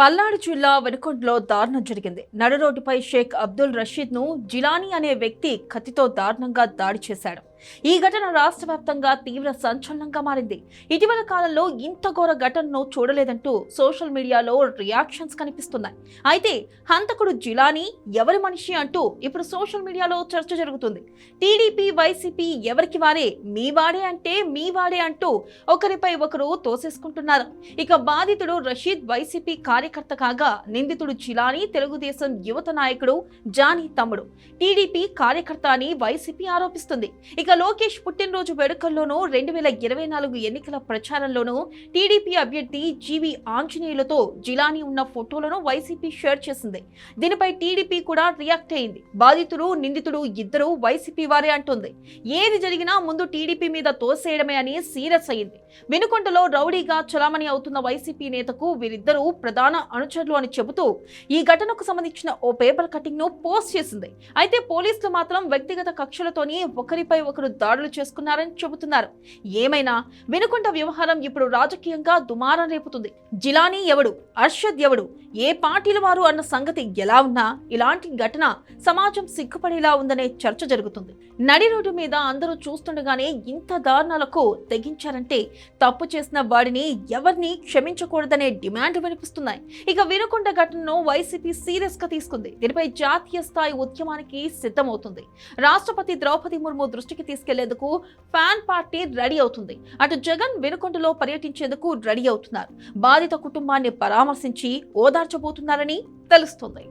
పల్నాడు జిల్లా వెనుకొండలో దారుణం జరిగింది. నడు రోడ్డుపై షేక్ అబ్దుల్ రషీద్ను జిలానీ అనే వ్యక్తి కత్తితో దారుణంగా దాడి చేశాడు. ఈ ఘటన రాష్ట్ర వ్యాప్తంగా తీవ్ర సంచలనంగా మారింది. ఇటీవల కాలంలో ఇంత ఘోర ఘటనను చూడలేదంటూ సోషల్ మీడియాలో రియాక్షన్స్ కనిపిస్తున్నాయి. అయితే హంతకుడు జిలానీ ఎవరి మనిషి అంటూ ఇప్పుడు సోషల్ మీడియాలో చర్చ జరుగుతుంది. టీడీపీ వైసీపీ ఎవరికి వారే మీ వాడే అంటే మీ వాడే అంటూ ఒకరిపై ఒకరు తోసేసుకుంటున్నారు. ఇక బాధితుడు రషీద్ వైసీపీ కార్యకర్త కాగా నిందితుడు జిలానీ తెలుగుదేశం యువత నాయకుడు జానీ తమ్ముడు. టీడీపీ కార్యకర్త అని వైసీపీ ఆరోపిస్తుంది. ఇక లోకేష్ పుట్టినరోజు వేడుకల్లోనూ రెండు వేల ఇరవై నాలుగు ఎన్నికల ప్రచారంలోనూ టీడీపీ అభ్యర్థి జీవి ఆంజనేయులతో జిలానీ ఉన్న ఫోటోలను వైసీపీ షేర్ చేసింది. దీనిపై టీడీపీ కూడా రియాక్ట్ అయింది. బాధితుడు నిందితుడు ఇద్దరు వైసీపీ వారే అంటుంది. ఏది జరిగినా ముందు టీడీపీ మీద తోసేయడమే అని సీరియస్ అయింది. వెనుకొండలో రౌడీగా చలామణి అవుతున్న వైసీపీ నేతకు వీరిద్దరూ ప్రధాన అనుచరులు అని చెబుతూ ఈ ఘటనకు సంబంధించిన ఓ పేపర్ కటింగ్ను పోస్ట్ చేసింది. అయితే పోలీసులు మాత్రం వ్యక్తిగత కక్షలతోని ఒకరిపై ఒకరు దాడులు చేసుకున్నారని చెబుతున్నారు. ఏమైనా వెనుకొండ వ్యవహారం ఇప్పుడు రాజకీయంగా దుమారం రేపుతుంది. జిలానీ ఎవడు? అర్షద్ ఎవడు? ఏ పార్టీల వారు అన్న సంగతి ఎలా ఉన్నా ఇలాంటి ఘటన సమాజం సిగ్గుపడేలా ఉందనే చర్చ జరుగుతుంది. నడి రోడ్డు మీద అందరూ చూస్తుండగానే ఇంత దారుణాలకు తెగించారంటే తప్పు చేసిన వాడిని ఎవరిని క్షమించకూడదనే డిమాండ్ వినిపిస్తున్నాయి. ఇక వినుకొండ ఘటనను వైసీపీ సీరియస్గా తీసుకుంది. దీనిపై జాతీయ స్థాయి ఉద్యమానికి సిద్ధమవుతుంది. రాష్ట్రపతి ద్రౌపది ముర్ము దృష్టికి తీసుకెళ్ళేందుకు ఫ్యాన్ పార్టీ రెడీ అవుతుంది. అటు జగన్ వినుకొండలో పర్యటించేందుకు రెడీ అవుతున్నారు. బాధిత కుటుంబాన్ని పరామర్శించి ఓదార్చబోతున్నారని తెలుస్తుంది.